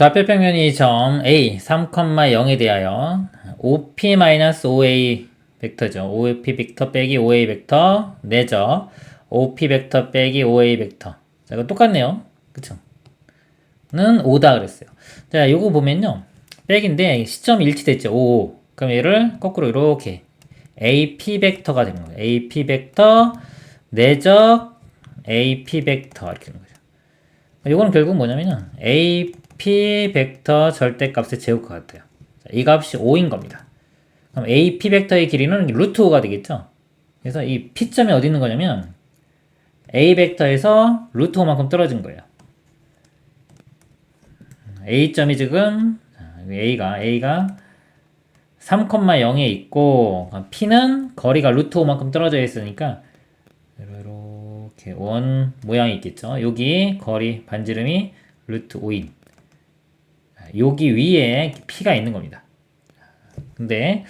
좌표평면이 점 A 3,0에 대하여 OP-OA 벡터죠. OP 벡터 빼기 OA 벡터 내죠. OP 벡터 빼기 OA 벡터. 자, 이거 똑같네요. 그쵸? 는 5다 그랬어요. 자, 요거 보면요. 백인데 시점 일치됐죠. 5. 그럼 얘를 거꾸로 이렇게 AP 벡터가 되는 거예요. AP 벡터 내적 AP 벡터 이렇게 되는 거죠. 요거는 결국 뭐냐면은 AP 벡터 절대값의 제곱과 같아요. 자, 이 값이 5인 겁니다. 그럼 AP 벡터의 길이는 루트 5가 되겠죠? 그래서 이 P점이 어디 있는 거냐면 A 벡터에서 루트 5만큼 떨어진 거예요. A점이 지금 A가 A가 3,0에 있고 P는 거리가 루트 5만큼 떨어져 있으니까 이렇게 원 모양이 있겠죠. 여기 거리 반지름이 루트 5인 여기 위에 P가 있는 겁니다. 근데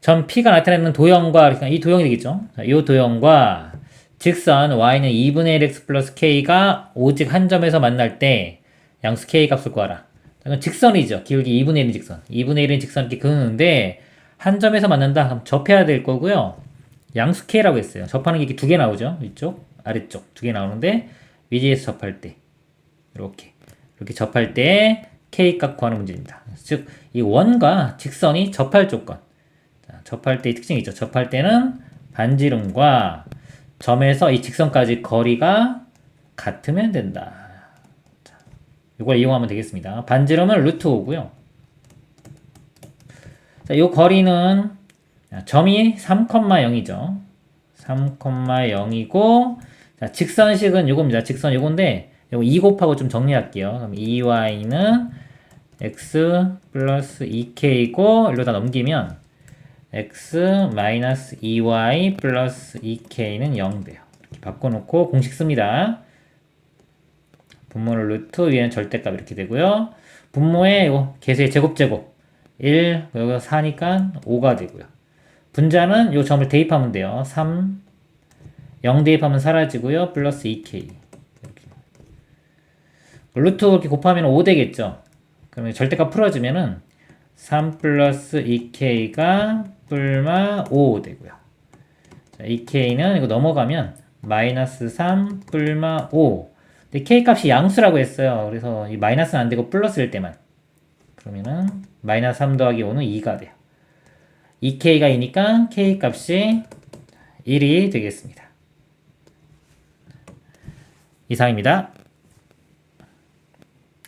점 P가 나타내는 도형과 이 도형이 되겠죠. 자, 이 도형과 직선 y는 2분의 1x 플러스 k가 오직 한 점에서 만날 때 양수 k 값을 구하라. 이건 직선이죠. 기울기 2분의 1인 직선. 2분의 1인 직선 이렇게 그는데 한 점에서 만난다. 그럼 접해야 될 거고요. 양수 k라고 했어요. 접하는 게 이렇게 두 개 나오죠. 이쪽, 아래쪽 두 개 나오는데 위지에서 접할 때 이렇게 이렇게 접할 때 k 값 구하는 문제입니다. 즉 이 원과 직선이 접할 조건. 자, 접할 때의 특징이 있죠. 접할 때는 반지름과 점에서 이 직선까지 거리가 같으면 된다. 자, 이걸 이용하면 되겠습니다. 반지름은 루트 5고요. 자, 이 거리는 점이 3,0이죠. 3,0이고 자, 직선식은 요겁니다. 직선 요건데 요거 2 곱하고 좀 정리할게요. 그럼 2y는 x 플러스 2k고 일로 다 넘기면 x 마이너스 2y 플러스 2k는 0 돼요. 이렇게 바꿔놓고 공식 씁니다. 분모를 루트 위에는 절대값 이렇게 되고요. 분모에 요 개수의 제곱 제곱 1 여기가 4니까 5가 되고요. 분자는 요 점을 대입하면 돼요. 3 0 대입하면 사라지고요. 플러스 2k 이렇게. 루트 이렇게 곱하면 5 되겠죠. 그러면 절대값 풀어주면은 3 플러스 2k가 뿔마 5 되고요. 자, 2k는 이거 넘어가면 마이너스 3 뿔마 5. 근데 k 값이 양수라고 했어요. 그래서 이 마이너스는 안 되고 플러스일 때만. 그러면은 마이너스 3 더하기 5는 2가 돼요. 2k가 2니까 k 값이 1이 되겠습니다. 이상입니다.